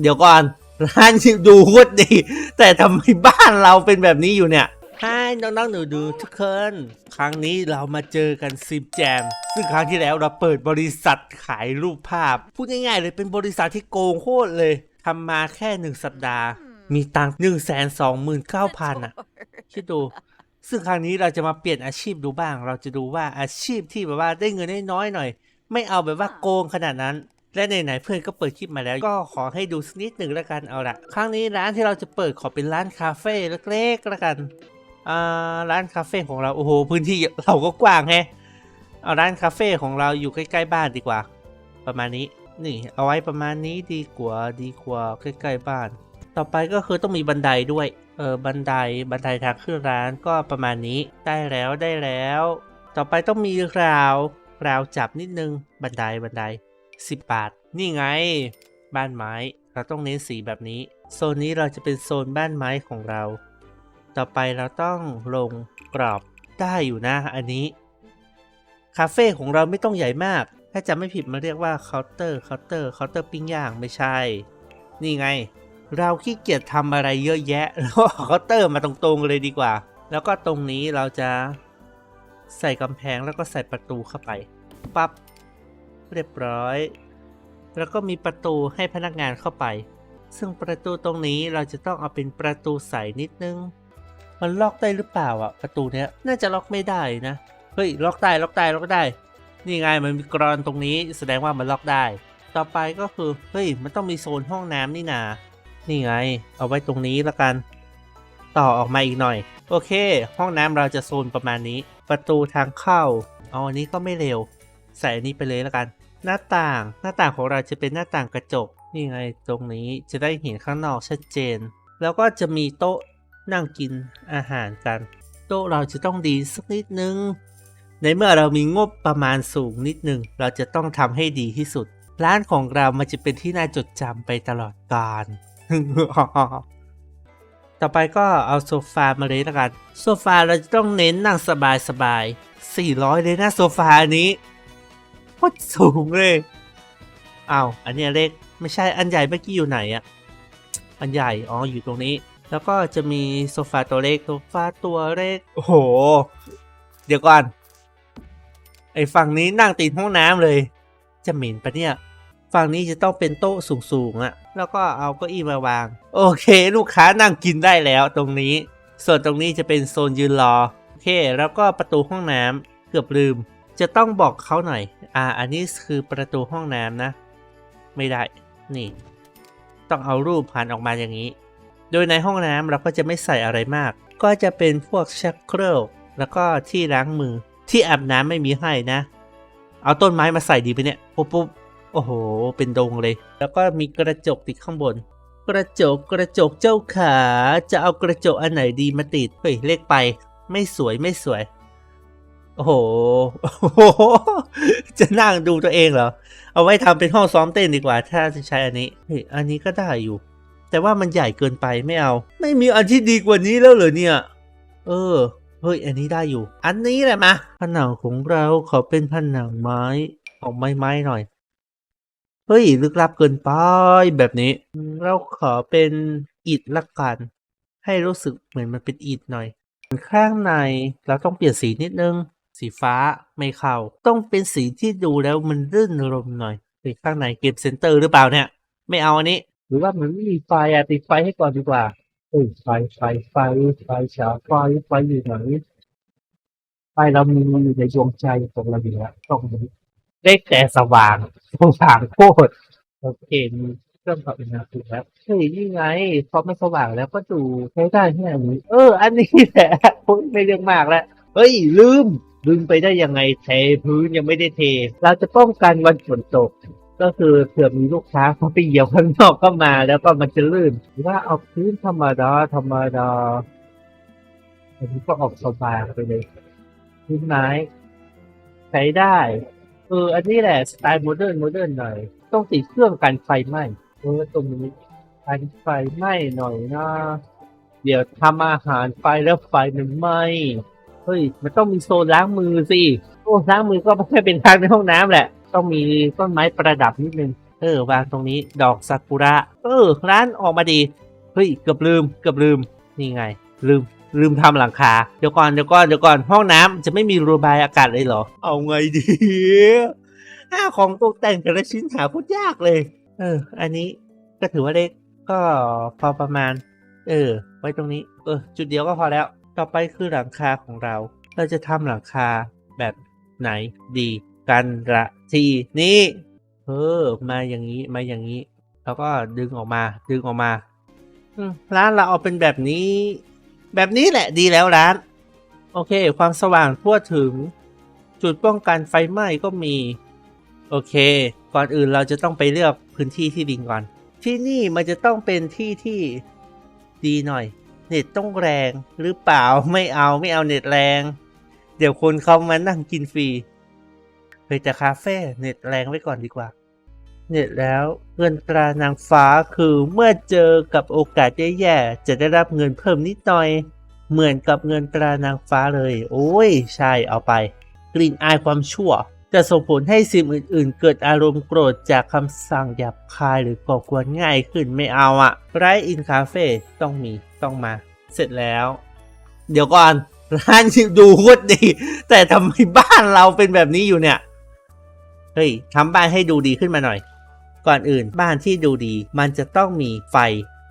เดี๋ยวก่อน ร้านดูโคตรดี แต่ทำไมบ้านเราเป็นแบบนี้อยู่เนี่ยให้น้องๆหนูดูทุกคน ครั้งนี้เรามาเจอกันซิมแจม ซึ่งครั้งที่แล้วเราเปิดบริษัทขายรูปภาพ พูดง่ายๆเลยเป็นบริษัทที่โกงโคตรเลยทำมาแค่หนึ่งสัปดาห์ มีตังค์หนึ่งแสนสองหมื่นเก้าพันอะ คิดดู ซึ่งครั้งนี้เราจะมาเปลี่ยนอาชีพดูบ้าง เราจะดูว่าอาชีพที่แบบว่าได้เงินน้อยๆหน่อย ไม่เอาแบบว่าโกงขนาดนั้น และไหนๆเพื่อนก็เปิดคลิปมาแล้วก็ขอให้ดูสักนิดหนึ่งล้วกันเอาละครั้งนี้ร้านที่เราจะเปิดขอเป็นร้านคาเฟ่เล็กๆล้วกันอ่าร้านคาเฟ่ของเราโอ้โหพื้นที่เราก็กว้างแฮะเอาร้านคาเฟ่ของเราอยู่ใกล้ๆบ้านดีกว่า ประมาณนี้นี่เอาไว้ประมาณนี้ดีกว่าดีกว่าใกล้ๆบ้าน ต่อไปก็คือต้องมีบันไดด้วยเออบันไดบันไดทางขึ้นร้านก็ประมาณนี้ได้แล้วได้แล้ว ต่อไปต้องมีราวราวจับนิดนึงบันไดบันได 10 บาท นี่ไง บ้านไม้ เราต้องเน้นสีแบบนี้ โซนนี้เราจะเป็นโซนบ้านไม้ของเรา ต่อไปเราต้องลงกรอบได้อยู่นะอันนี้ คาเฟ่ของเราไม่ต้องใหญ่มาก ถ้าจำไม่ผิดมาเรียกว่าเคาน์เตอร์เคาน์เตอร์เคาน์เตอร์ปิ้งย่างไม่ใช่ นี่ไง เราขี้เกียจทำอะไรเยอะแยะแล้วก็เอาเคาน์เตอร์มาตรงๆเลยดีกว่า แล้วก็ตรงนี้เราจะใส่กำแพงแล้วก็ใส่ประตูเข้าไป ปับ๊บ เรียบร้อย แล้วก็มีประตูให้พนักงานเข้าไป ซึ่งประตูตรงนี้เราจะต้องเอาเป็นประตูใสนิดนึง มันล็อกได้หรือเปล่าอะ ประตูเนี้ยน่าจะล็อกไม่ได้นะ เฮ้ยล็อกได้ล็อกได้ล็อกได้ นี่ไงมันมีกรอนตรงนี้แสดงว่ามันล็อกได้ ต่อไปก็คือเฮ้ยมันต้องมีโซนห้องน้ำนี่นา นี่ไง เอาไว้ตรงนี้ละกัน ต่อออกมาอีกหน่อย โอเค ห้องน้ำเราจะโซนประมาณนี้ ประตูทางเข้าเอาอันนี้ก็ไม่เร็ว ใส่อันนี้ไปเลยและกัน หน้าต่างหน้าต่างของเราจะเป็นหน้าต่างกระจกนี่ไงตรงนี้จะได้เห็นข้างนอกชัดเจน แล้วก็จะมีโต๊ะนั่งกินอาหารกัน โต๊ะเราจะต้องดีสักนิดนึง ในเมื่อเรามีงบประมาณสูงนิดนึง เราจะต้องทำให้ดีที่สุด ร้านของเรามันจะเป็นที่น่าจดจำไปตลอดกาลต่อไปก็เอาโซฟามาเลยละกัน โซฟาเราจะต้องเน้นนั่งสบายสบาย400 เลยนะโซฟานี้ ตรสูงเลยอ้าวอันนี้เล็กไม่ใช่อันใหญ่เมื่อกี้อยู่ไหนอะอันใหญ่อ๋ออยู่ตรงนี้ แล้วก็จะมีโซฟาตัวเล็กโซฟาตัวเล็กโอ้โห เดี๋ยวก่อนไอ้ฝั่งนี้นั่งติดห้องน้ำเลย จะเหม็นปะเนี่ยฝั่งนี้จะต้องเป็นโต๊ะสูงๆอะ่ะ แล้วก็เอาเก้าอี้มาวาง โอเค ลูกค้านั่งกินได้แล้วตรงนี้ ส่วนตรงนี้จะเป็นโซนยืนรอ โอเค แล้วก็ประตูห้องน้ำเกือบลืม จะต้องบอกเขาหน่อย อ่า อันนี้คือประตูห้องน้ำนะ ไม่ได้ นี่ ต้องเอารูปผ่านออกมาอย่างนี้ โดยในห้องน้ำเราก็จะไม่ใส่อะไรมาก ก็จะเป็นพวกชักโครก แล้วก็ที่ล้างมือ ที่อาบน้ำไม่มีให้นะ เอาต้นไม้มาใส่ดีไปเนี่ย ปุ๊บปุ๊บโอ้โห เป็นดงเลย แล้วก็มีกระจกติดข้างบน กระจก กระจกเจ้าขา จะเอากระจกอันไหนดีมาติด เฮ้ย เล็กไป ไม่สวย ไม่สวย โอ้โห จะนั่งดูตัวเองเหรอ เอาไว้ทำเป็นห้องซ้อมเต้นดีกว่า ถ้าจะใช้อันนี้เฮ้ยอันนี้ก็ได้อยู่ แต่ว่ามันใหญ่เกินไปไม่เอา ไม่มีอันที่ดีกว่านี้แล้วเหรอเนี่ย เออ เฮ้ย อันนี้ได้อยู่ อันนี้แหละมาผนังของเราขอเป็นผนังไม้ของไม้ไม้หน่อย เฮ้ย ลึกลับเกินไปแบบนี้ เราขอเป็นอิฐละกัน ให้รู้สึกเหมือนมันเป็นอิฐหน่อย ข้างในเราต้องเปลี่ยนสีนิดนึง สีฟ้าไม่เข้า ต้องเป็นสีที่ดูแล้วมันรื่นรมหน่อยไปข้างในเกมเซ็นเตอร์หรือเปล่าเนี่ย ไม่เอาอันนี้ หรือว่ามันไม่มีไฟอะติดไฟให้ก่อนดีกว่าเอ้ยไฟไฟไฟไฟฉาไฟไฟอยู่ไหนไฟเรามีอยู่ในดวงใจของเราอยู่แล้วต้องนี้เล็กแต่สว่างสว่างโคตรโอเคมีเครื่องปรับอุณหภูมิแล้วเฮ้ยนี่ไงพอมันสว่างแล้วก็ดูใช้ได้แค่นี้เออ อันนี้แหละโอ้ยไม่เรื่องมากแล้วเฮ้ยลืม ลืมไปได้ยังไงเทพื้นยังไม่ได้เท เราจะป้องกันวันฝนตก ก็คือเผื่อมีลูกค้าเขาไปเหยียบข้างนอกเข้ามา แล้วก็มันจะลื่นหรือว่าเอาพื้นธรรมดาธรรมดาอันนี้ก็ออกสบายไปเลยพื้นไม้ใช้ได้เอออันนี้แหละสไตล์โมเดิร์นโมเดิร์นหน่อย ต้องติดเครื่องกันไฟไหม้เออตรงนี้กันไฟไหม้หน่อยนะเดี๋ยวทำอาหารไฟแล้วไฟมันไหม้ เฮ้ย มันต้องมีโซนล้างมือสิโอ้ล้างมือก็ไม่ใช่เป็นทางในห้องน้ำแหละ ต้องมีต้นไม้ประดับนิดนึง เออ วางตรงนี้ ดอกซากุระ เออ ร้านออกมาดี เฮ้ย เกือบลืม เกือบลืม นี่ไง ลืม ลืมทำหลังคา เดี๋ยวก่อน เดี๋ยวก่อน เดี๋ยวก่อน ห้องน้ำจะไม่มีระบายอากาศเลยเหรอ เอาไงดีห้าของตกแต่งแต่ละชิ้นหาโคตรยากเลย เออ อันนี้ก็ถือว่าเล็ก ก็พอประมาณ เออ ไว้ตรงนี้ เออ จุดเดียวก็พอแล้ว ต่อไปคือหลังคาของเรา เราจะทำหลังคาแบบไหนดีกันละทีนี้เออมาอย่างนี้มาอย่างนี้ แล้วก็ดึงออกมา ดึงออกมาร้านเราเอาเป็นแบบนี้ แบบนี้แหละดีแล้วร้าน โอเค ความสว่างทั่วถึง จุดป้องกันไฟไหม้ก็มี โอเค ก่อนอื่นเราจะต้องไปเลือกพื้นที่ที่ดินก่อน ที่นี่มันจะต้องเป็นที่ที่ดีหน่อย เน็ตต้องแรงหรือเปล่าไม่เอาไม่เอาเน็ตแรง เดี๋ยวคนเขามานั่งกินฟรีไปแต่คาเฟ่เน็ตแรงไว้ก่อนดีกว่า เน็ตแล้วเงินตรานางฟ้าคือเมื่อเจอกับโอกาสแย่ๆจะได้รับเงินเพิ่มนิดหน่อย เหมือนกับเงินตรานางฟ้าเลย โอ้ยใช่เอาไป กลิ่นอายความชั่ว จะส่งผลให้สิ่งอื่นๆ เกิดอารมณ์โกรธจากคำสั่งหยาบคายหรือก่อกวนง่ายขึ้นไม่เอาอะไรอินคาเฟ่ต้องมี ต้องมา เสร็จแล้ว เดี๋ยวก่อนร้านดูโคตรดี แต่ทำไมบ้านเราเป็นแบบนี้อยู่เนี่ยเฮ้ยทำบ้านให้ดูดีขึ้นมาหน่อย ก่อนอื่นบ้านที่ดูดี มันจะต้องมีไฟ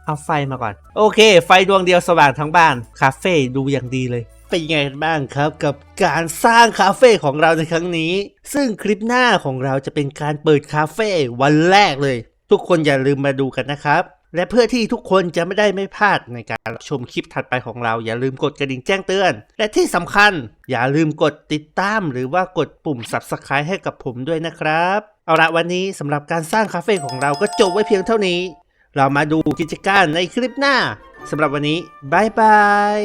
เอาไฟมาก่อน โอเค ไฟดวงเดียวสว่างทั้งบ้านคาเฟ่ดูอย่างดีเลย เป็นยังไงบ้างครับ กับการสร้างคาเฟ่ของเราในครั้งนี้ ซึ่งคลิปหน้าของเราจะเป็นการเปิดคาเฟ่วันแรกเลย ทุกคนอย่าลืมมาดูกันนะครับ และเพื่อที่ทุกคนจะไม่ได้ไม่พลาดในการรับชมคลิปถัดไปของเรา อย่าลืมกดกระดิ่งแจ้งเตือน และที่สำคัญ อย่าลืมกดติดตามหรือว่ากดปุ่ม subscribe ให้กับผมด้วยนะครับ เอาละวันนี้สำหรับการสร้างคาเฟ่ของเราก็จบไว้เพียงเท่านี้ เรามาดูกิจการในคลิปหน้าสำหรับวันนี้บายบาย